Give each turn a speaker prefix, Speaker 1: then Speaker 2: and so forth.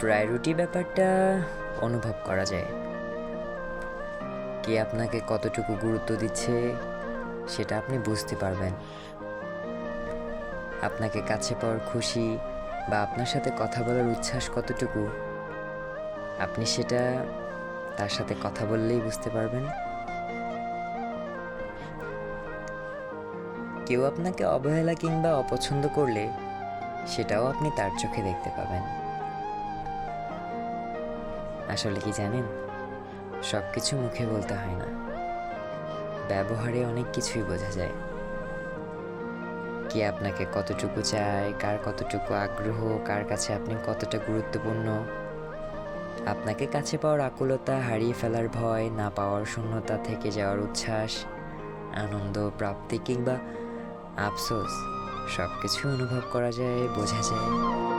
Speaker 1: Priority ব্যাপারটা অনুভব করা যায়। কে আপনাকে কতটুকু গুরুত্ব দিচ্ছে সেটা আপনি বুঝতে পারবেন। আপনাকে কাছে পাওয়ার খুশি বা আপনার সাথে কথা বলার উচ্ছ্বাস কতটুকু, আপনি সেটা তার সাথে কথা বললেই বুঝতে পারবেন। কেউ আপনাকে অবহেলা কিংবা অপছন্দ করলে সেটাও আপনি তার চোখে দেখতে পাবেন। আসলে কি জানেন? সব কিছু মুখে বলতে হয় না। ব্যবহারে অনেক কিছুই বোঝা যায়। কে আপনাকে কতটুকু চায়, কার কতটুকু আগ্রহ, কার কাছে আপনি কতটা গুরুত্বপূর্ণ, আপনাকে কাছে পাওয়ার আকুলতা, হারিয়ে ফেলার ভয়, না পাওয়ার শূন্যতা থেকে যাওয়ার উচ্ছ্বাস, আনন্দ, প্রাপ্তি কিংবা আফসোস সব কিছু অনুভব করা যায়, বোঝা যায়।